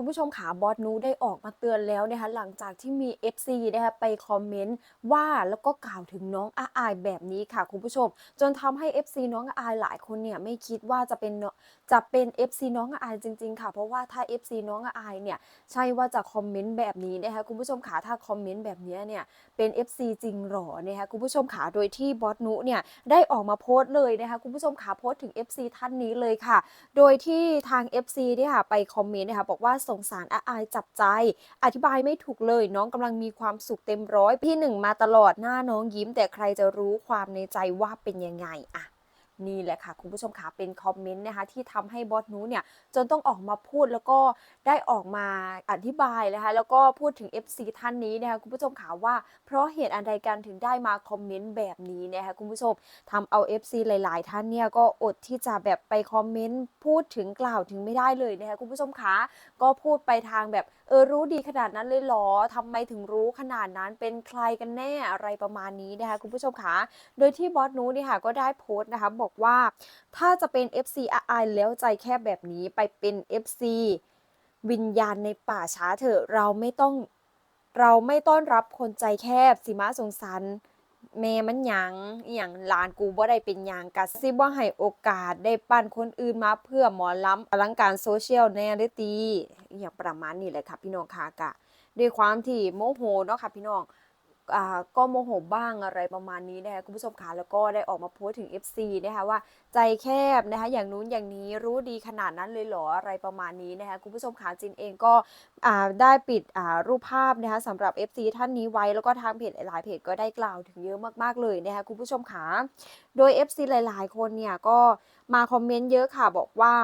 คุณผู้ชมขาบอสนูได้ออกมาเตือนแล้วนะคะหลังจากที่มี FC นะคะไปคอมเมนต์ว่าแล้วก็กล่าวถึงน้องอาอายแบบนี้ค่ะคุณผู้ชม จนทำให้ FC น้องอาอายหลายคนเนี่ยไม่คิดว่าจะเป็นจะเป็น FC น้องอาอายจริง ๆ ค่ะ เพราะว่าถ้า FC น้องอาอายเนี่ยใช่ว่าจะคอมเมนต์แบบนี้นะคะคุณผู้ชมขาถ้าคอมเมนต์แบบนี้เนี่ยเป็น FC จริงหรอนะคะคุณผู้ชมขาโดยที่บอสนูเนี่ยได้ออกมาโพสต์เลยนะคะคุณผู้ชมขาโพสต์ถึง FC ท่านนี้เลยค่ะ โดยที่ทาง FC เนี่ยค่ะไปคอมเมนต์นะคะบอกว่าสงสารอาอายจับใจ อธิบายไม่ถูกเลย น้องกำลังมีความสุขเต็มร้อยพี่หนึ่งมาตลอดหน้าน้องยิ้ม แต่ใครจะรู้ความในใจว่าเป็นยังไงอะ นี่แหละค่ะ คุณผู้ชมค่ะเป็นคอมเมนต์นะคะที่ทำให้บอสนูเนี่ยจนต้องออกมาพูดแล้วก็ได้ออกมาอธิบายนะคะแล้วก็พูดถึง FC ท่านนี้นะคะคุณผู้ชมค่ะว่า เพราะเหตุอันใดกันถึงได้มาคอมเมนต์แบบนี้นะคะคุณผู้ชมทำเอา FC หลาย ๆ ท่านเนี่ยก็อดที่จะแบบไปคอมเมนต์พูดถึงกล่าวถึงไม่ได้เลยนะคะคุณผู้ชมคะก็พูดไปทางแบบ เออรู้ดีขนาดนั้นเลยหรอทำไมถึงรู้ขนาดนั้นเป็นใครกันแน่อะไรประมาณนี้นะคะคุณผู้ชมคะโดยที่บอสนูนี่ค่ะก็ได้โพสต์นะคะบอกว่าถ้าจะเป็น FC RI แล้วใจแคบแบบนี้ไปเป็น FC วิญญาณในป่าช้าเถอะเราไม่ต้องเราไม่ต้อนรับคนใจแคบสิมาสงสาร แม่มันหยังอหย่างหลานกูบ่ได้เป็นหยังกัสิบ่ให้โอกาสได้ปั้นคนอื่นมาเพื่อหมอล้ำอลังการโซเชียลแน่เลยตีอหย่างประมาณนี้เลยค่ะพี่น้องค่ะกะด้วยความที่โมโหเนาะค่ะพี่น้อง ก็โมโหบ้างอะไรประมาณนี้นะคะคุณผู้ชมค่ะแล้วก็ได้ออกมาโพสถึง FC นะคะว่าใจแคบนะคะอย่างนู้นอย่างนี้รู้ดีขนาดนั้นเลยเหรออะไรประมาณนี้นะคะคุณผู้ชมค่ะจินเองก็ได้ปิดรูปภาพนะคะสำหรับ FC ท่านนี้ไว้แล้วก็ทางเพจหลายเพจก็ได้กล่าวถึงเยอะมากๆเลยนะคะคุณผู้ชมค่ะโดย FC หลาย ๆ คนเนี่ยก็มาคอมเมนต์เยอะค่ะบอกว่า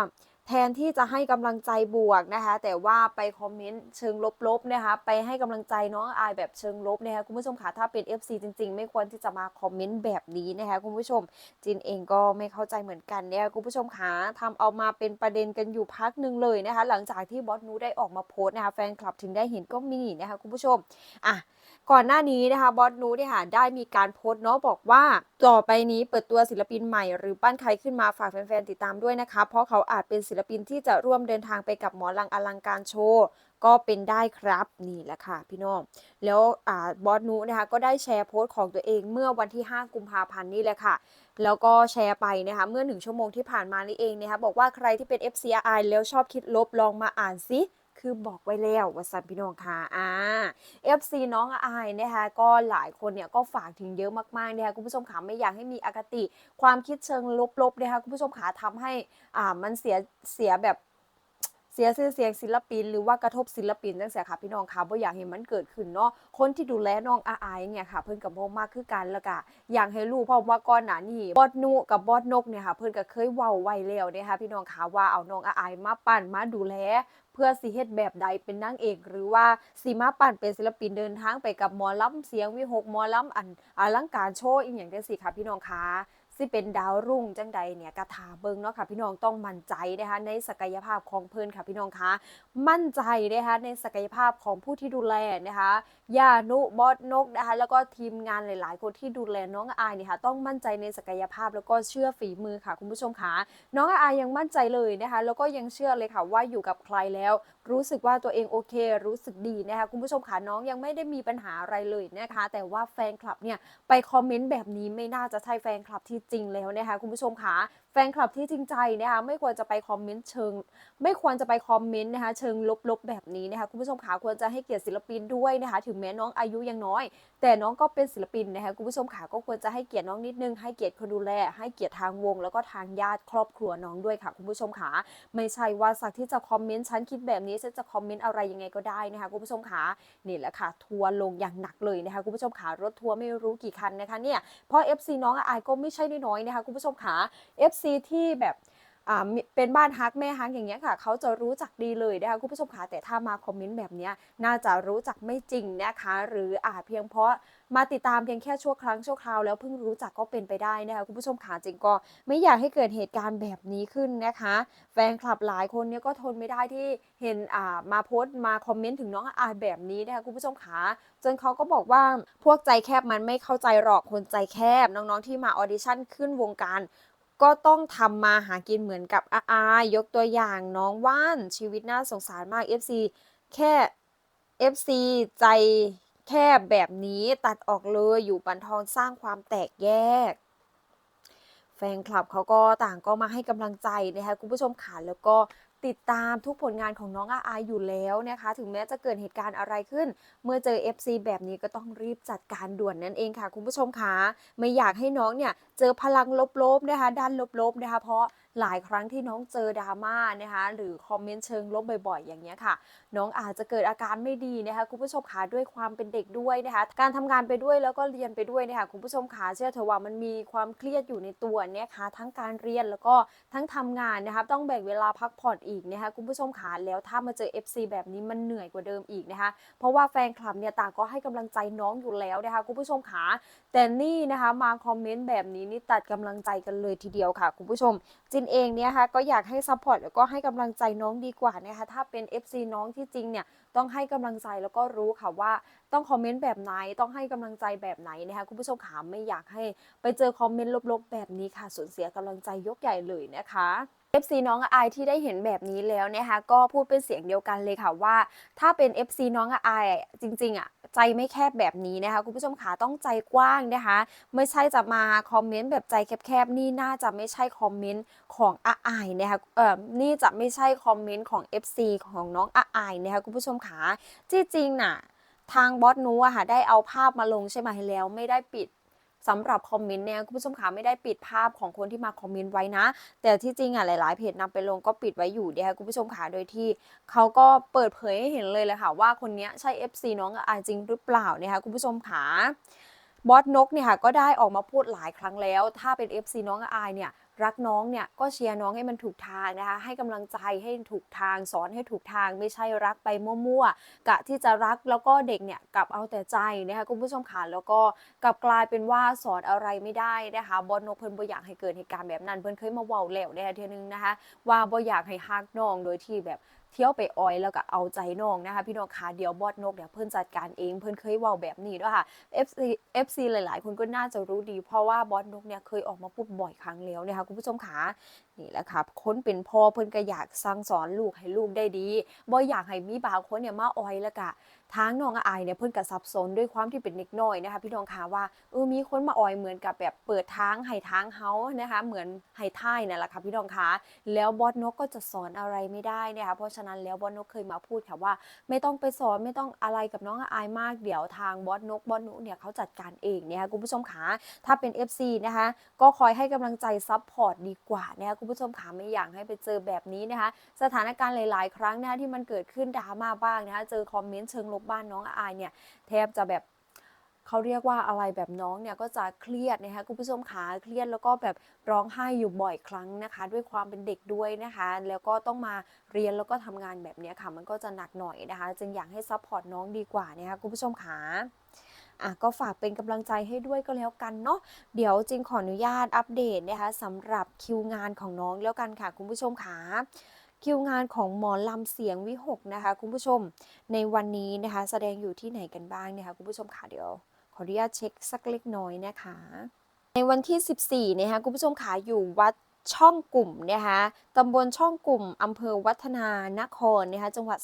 แทนที่จะให้กำลังใจบวกนะคะ แต่ว่าไปคอมเมนต์เชิงลบๆนะคะ ไปให้กำลังใจน้องอายแบบเชิงลบนะคะคุณผู้ชมค่ะถ้าเป็น FC จริง ๆ ไม่ควรที่จะมาคอมเมนต์แบบนี้นะคะคุณผู้ชมจินเองก็ไม่เข้าใจเหมือนกันเนี่ยคุณผู้ชมคะทำเอามาเป็นประเด็นกันอยู่พักหนึ่งเลยนะคะ หลังจากที่บอสนูได้ออกมาโพสต์นะคะแฟนคลับถึงได้เห็นก็มีนะคะคุณผู้ชมอะ ก่อนหน้านี้นะคะบอสนูเนี่ยค่ะได้มีการโพสต์เนาะบอกว่า ต่อไปนี้เปิดตัวศิลปินใหม่ หรือปั้นใครขึ้นมาฝากแฟนๆติดตามด้วยนะคะ เพราะเขาอาจเป็นศิลปินที่จะร่วมเดินทางไปกับหมอลังอลังการโชว์ก็เป็นได้ครับนี่แหละค่ะพี่น้อง แล้วอ่าบอสนูนะคะก็ได้แชร์โพสต์ของตัวเองเมื่อวันที่ 5 กุมภาพันธ์นี่แหละค่ะ แล้วก็แชร์ไปนะคะเมื่อหนึ่งชั่วโมงที่ผ่านมานี่เองนะคะบอกว่าใครที่เป็น FCRI แล้วชอบคิดลบลองมาอ่านซิ คือบอกไว้แล้วว่าสันพี่น้องค่ะอ่า FC น้องอายนะคะก็หลายคนเนี่ยก็ฝากถึงเยอะมากๆนะคะคุณผู้ชมขาไม่อยากให้มีอคติ ความคิดเชิงลบๆนะคะคุณผู้ชมขาทำให้อ่ามันเสียเสียแบบเสียชื่อเสียงศิลปินหรือว่ากระทบศิลปินจังเสียค่ะพี่น้องค่ะบ่อยากเห็นมันเกิดขึ้นเนาะคนที่ดูแลน้องอาอายเนี่ยค่ะ เพิ่นกับโมมากคือกันแล้วก็อยากให้รู้เพราะว่าก่อนหน้านี้บอสนุกับบอสนกเนี่ยค่ะเพิ่นก็เคยเว้าไว้แล้วนะคะพี่น้องค่ะว่าเอาน้องอาอายมาปั้นมาดูแล เพื่อสิเฮ็ดแบบใดเป็นนางเอก หรือว่าสีมาปั่นเป็นศิลปินเดินทางไปกับหมอลำเสียงวิหกหมอลำอันอลังการโชว์อีกอย่างจังซี่ค่ะพี่น้องคะ สิเป็นดาวรุ่งจังใดเนี่ยกระถาเบิงเนาะค่ะพี่น้องต้องมั่นใจนะคะในศักยภาพของเพิ่นค่ะพี่น้องคะมั่นใจนะคะในศักยภาพของผู้ที่ดูแลนะคะยานุบอสนกนะคะแล้วก็ทีมงานหลาย ๆ คนที่ดูแลน้องอายเนี่ยค่ะต้องมั่นใจในศักยภาพแล้วก็เชื่อฝีมือค่ะคุณผู้ชมค่ะน้องอายยังมั่นใจเลยนะคะแล้วก็ยังเชื่อเลยค่ะว่าอยู่กับใครแล้ว รู้สึกว่าตัวเองโอเค รู้สึกดีนะคะคุณผู้ชมขาน้องยังไม่ได้มีปัญหาอะไรเลยนะคะ แต่ว่าแฟนคลับเนี่ยไปคอมเมนต์แบบนี้ไม่น่าจะใช่แฟนคลับที่จริงแล้วนะคะคุณผู้ชมขา แฟนคลับที่จริงใจนะคะไม่ควรจะไปคอมเมนต์เชิง ไม่ควรจะไปคอมเมนต์นะคะเชิงลบๆแบบนี้นะคะคุณผู้ชมค่ะควรจะให้เกียรติศิลปินด้วยนะคะถึงแม้น้องอายุยังน้อย แต่น้องก็เป็นศิลปินนะคะคุณผู้ชมค่ะก็ควรจะให้เกียรติน้องนิดนึงให้เกียรติคนดูแลให้เกียรติทางวง แล้วก็ทางญาติครอบครัวน้องด้วยค่ะ คุณผู้ชมค่ะไม่ใช่ว่าสักที่จะคอมเมนต์ฉันคิดแบบนี้ฉันจะคอมเมนต์อะไรยังไงก็ได้นะคะคุณผู้ชมค่ะนี่แหละค่ะทัวร์ลงอย่างหนักเลยนะคะคุณผู้ชมค่ะรถทัวร์ไม่รู้กี่คันนะคะเนี่ยเพราะ FC น้องอายก็ไม่ใช่น้อยๆนะคะคุณผู้ชมค่ะ FC ที่แบบเป็นบ้านฮักแม่ฮักอย่างเงี้ยค่ะเขาจะรู้จักดีเลยนะคะคุณผู้ชมคะแต่ถ้ามาคอมเมนต์แบบเนี้ยน่าจะรู้จักไม่จริงนะคะหรืออาจเพียงเพราะมาติดตามเพียงแค่ชั่วครั้งชั่วคราวแล้วเพิ่งรู้จักก็เป็นไปได้นะคะคุณผู้ชมค่ะจริงก็ไม่อยากให้เกิดเหตุการณ์แบบนี้ขึ้นนะคะ แฟนคลับหลายคนเนี่ยก็ทนไม่ได้ที่เห็นอ่ามาโพสต์มาคอมเมนต์ถึงน้องอายแบบนี้นะคะคุณผู้ชมค่ะจนเขาก็บอกว่าพวกใจแคบมันไม่เข้าใจหรอกคนใจแคบน้องๆที่มาออดิชั่นขึ้นวงการ ก็ต้องทำมาหากินเหมือนกับอาอายกตัวอย่างน้องว่านชีวิตน่าสงสารมาก FC แค่ FC ใจแคบแบบนี้ตัดออกเลยอยู่บันทองสร้างความแตกแยก แฟนคลับเขาก็ต่างก็มาให้กำลังใจนะคะคุณผู้ชมค่ะแล้วก็ ติดตามทุกผลงานของน้องอาอายอยู่แล้วนะคะ ถึงแม้จะเกิดเหตุการณ์อะไรขึ้น เมื่อเจอ FC แบบนี้ก็ต้องรีบจัดการด่วนนั่นเองค่ะ คุณผู้ชมคะไม่อยากให้น้องเนี่ยเจอพลังลบๆนะคะด้านลบๆนะคะ เพราะ หลายครั้งที่น้องเจอดราม่านะคะหรือคอมเมนต์เชิงลบบ่อยๆ อย่างเงี้ยค่ะ น้องอาจจะเกิดอาการไม่ดีนะคะคุณผู้ชมขาด้วยความเป็นเด็กด้วยนะคะการทำงานไปด้วยแล้วก็เรียนไปด้วยนะคะคุณผู้ชมขาเชื่อเถอะว่ามันมีความเครียดอยู่ในตัวเนี่ยค่ะทั้งการเรียนแล้วก็ทั้งทำงานนะคะต้องแบ่งเวลาพักผ่อนอีกนะคะคุณผู้ชมขาแล้วถ้ามาเจอ FC แบบนี้มันเหนื่อยกว่าเดิมอีกนะคะเพราะว่าแฟนคลับเนี่ยต่างก็ให้กำลังใจน้องอยู่แล้วนะคะคุณผู้ชมขาแต่นี่นะคะมาคอมเมนต์แบบนี้นี่ตัดกำลังใจกันเลยทีเดียวค่ะ คุณผู้ชมจินเองเนี่ยค่ะก็อยากให้ซัพพอร์ตแล้วก็ให้กำลังใจน้องดีกว่านะคะถ้าเป็น FC น้องที่จริงเนี่ยต้องให้กำลังใจแล้วก็รู้ค่ะว่าต้องคอมเมนต์แบบไหนต้องให้กำลังใจแบบไหนนะคะคุณผู้ชมขาไม่อยากให้ไปเจอคอมเมนต์ลบๆ แบบนี้ค่ะสูญเสียกำลังใจยกใหญ่เลยนะคะ FC น้องอายที่ได้เห็นแบบนี้แล้วนะคะก็พูดเป็นเสียงเดียวกันเลยค่ะว่า ถ้าเป็น FC น้องอายจริง ๆอะ ใจไม่แคบแบบนี้นะคะคุณผู้ชมขาต้องใจกว้างนะคะ ไม่ใช่จะมาคอมเมนต์แบบใจแคบๆนี่น่าจะไม่ใช่คอมเมนต์ของอาอายนะคะเอ่อนี่จะไม่ใช่คอมเมนต์ของ FC ของน้องอาอายนะคะคุณผู้ชมขาที่จริงน่ะทางบอสนูอะค่ะได้เอาภาพมาลงใช่ไหมแล้วไม่ได้ปิด สำหรับคอมเมนต์เนี่ยคุณผู้ชมขาไม่ได้ปิดภาพของคนที่มาคอมเมนต์ไว้นะ แต่ที่จริงอะหลาย ๆ เพจนำไปลงก็ปิดไว้อยู่นะคะคุณผู้ชมขาโดยที่เขาก็เปิดเผยให้เห็นเลยเลยค่ะว่าคนนี้ใช่ FC น้องอาอายจริงหรือเปล่านะคะคุณผู้ชมขา บอสนกเนี่ยค่ะก็ได้ออกมาพูดหลายครั้งแล้ว ถ้าเป็น FC น้องอายเนี่ยรักน้องเนี่ยก็เชียร์น้องให้มันถูกทางนะคะให้กำลังใจให้ถูกทางสอนให้ถูกทางไม่ใช่รักไปมั่วๆกะที่จะรักแล้วก็เด็กเนี่ยกลับเอาแต่ใจนะคะคุณผู้ชมขาแล้วก็กลับกลายเป็นว่าสอนอะไรไม่ได้นะคะบอสนกเพิ่นบ่อยากให้เกิดเหตุการณ์แบบนั้นเพิ่นเคยมาเว้าแล้วในเทีนึงนะคะว่าบ่อยากให้ฮักน้องโดยที่แบบ เที่ยวไปออยแล้วก็เอาใจน้องนะคะ พี่น้องคะเดี๋ยวบอสนกเดี๋ยวเพื่อนจัดการเองเพื่อนเคยว่าแบบนี้ด้วยค่ะ FC FC หลาย ๆ คนก็น่าจะรู้ดี เพราะว่าบอสนกเนี่ยเคยออกมาพูดบ่อยครั้งแล้วนะคะคุณผู้ชมคะนี่แหละค่ะคนเป็นพ่อเพื่อนก็อยากสั่งสอนลูกให้ลูกได้ดีบ่อยากให้มีบางคนเนี่ยมาออยแล้วก็ ทางน้องอายเนี่ยเพิ่นก็สับสนด้วยความที่เป็นเด็กน้อยนะคะ พี่น้องคะว่าเออมีคนมาออยเหมือนกับแบบเปิดทางให้ทางเฮานะคะเหมือนให้ท่ายนั่นแหละค่ะพี่น้องคะแล้วบอสนกก็จะสอนอะไรไม่ได้นะคะเพราะฉะนั้นแล้วบอสนกเคยมาพูดค่ะว่า ไม่ต้องไปสอนไม่ต้องอะไรกับน้องอายมากเดี๋ยวทางบอสนกบอสนุเนี่ยเขาจัดการเองนะคะคุณผู้ชมขาถ้าเป็น FC นะคะก็คอยให้กำลังใจซับพอร์ตดีกว่านะคะคุณผู้ชมขาไม่อยากให้ไปเจอแบบนี้นะคะสถานการณ์หลาย ๆ ครั้งนะคะที่มันเกิดขึ้นดราม่าบ้างนะคะเจอคอมเมนต์เชิงลบบ้านน้องอายเนี่ยแทบจะแบบเขาเรียกว่าอะไรแบบน้องเนี่ยก็จะเครียดนะคะคุณผู้ชมขาเครียดแล้วก็แบบร้องไห้อยู่บ่อยครั้งนะคะ ด้วยความเป็นเด็กด้วยนะคะ แล้วก็ต้องมาเรียนแล้วก็ทำงานแบบนี้ค่ะ มันก็จะหนักหน่อยนะคะ จึงอยากให้ซัพพอร์ตน้องดีกว่านะคะคุณผู้ชมขาอะก็ฝากเป็นกำลังใจให้ด้วยก็แล้วกันเนาะเดี๋ยวจริงขออนุญาตอัปเดตนะคะสำหรับคิวงานของน้องแล้วกันค่ะ คุณผู้ชมขา คิวงานของหมอลำเสียงวิหกนะคะ คุณผู้ชมในวันนี้นะคะ แสดงอยู่ที่ไหนกันบ้างนะคะ คุณผู้ชมค่ะเดี๋ยว ขออนุญาตเช็คสักเล็กน้อยนะคะ ในวันที่ 14นะคะคุณผู้ชมขาอยู่วัดช่องกลุ่มนะคะตำบลช่องกลุ่มอำเภอวัฒนานครนะคะจังหวัด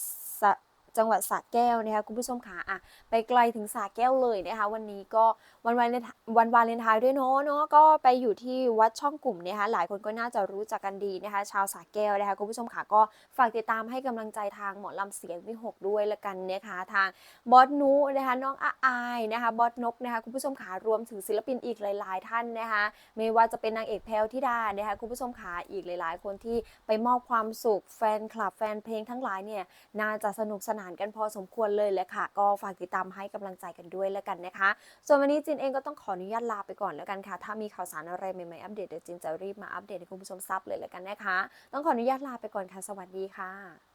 จังหวัดสระแก้วนะคะคุณผู้ชมขาอะไปไกลถึงสระแก้วเลยนะคะวันนี้ก็วันวาเลนวันวาเลนไทน์ด้วยเนาะเนาะก็ไปอยู่ที่วัดช่องกลุ่มนะคะหลายคนก็น่าจะรู้จักกันดีนะคะชาวสระแก้วนะคะคุณผู้ชมขาก็ฝากติดตามให้กำลังใจทางหมอลำเสียงวิหกด้วยละกันนะคะทางบอสนูนะคะน้องอาอายนะคะบอสนกนะคะคุณผู้ชมขารวมถึงศิลปินอีกหลาย ๆ ท่านนะคะไม่ว่าจะเป็นนางเอกแพลวธิดานะคะคุณผู้ชมขาอีกหลาย ๆ คนที่ไปมอบความสุขแฟนคลับแฟนเพลงทั้งหลายเนี่ยน่าจะสนุกสนานกันพอสมควรเลยแหละค่ะ ก็ฝากติดตามให้กำลังใจกันด้วยแล้วกันนะคะ ส่วนวันนี้จินเองก็ต้องขออนุญาตลาไปก่อนแล้วกันค่ะ ถ้ามีข่าวสารอะไรใหม่ๆอัปเดตเดี๋ยวจินจะรีบมาอัปเดตให้คุณผู้ชมทราบเลยแล้วกันนะคะ ต้องขออนุญาตลาไปก่อนค่ะ สวัสดีค่ะ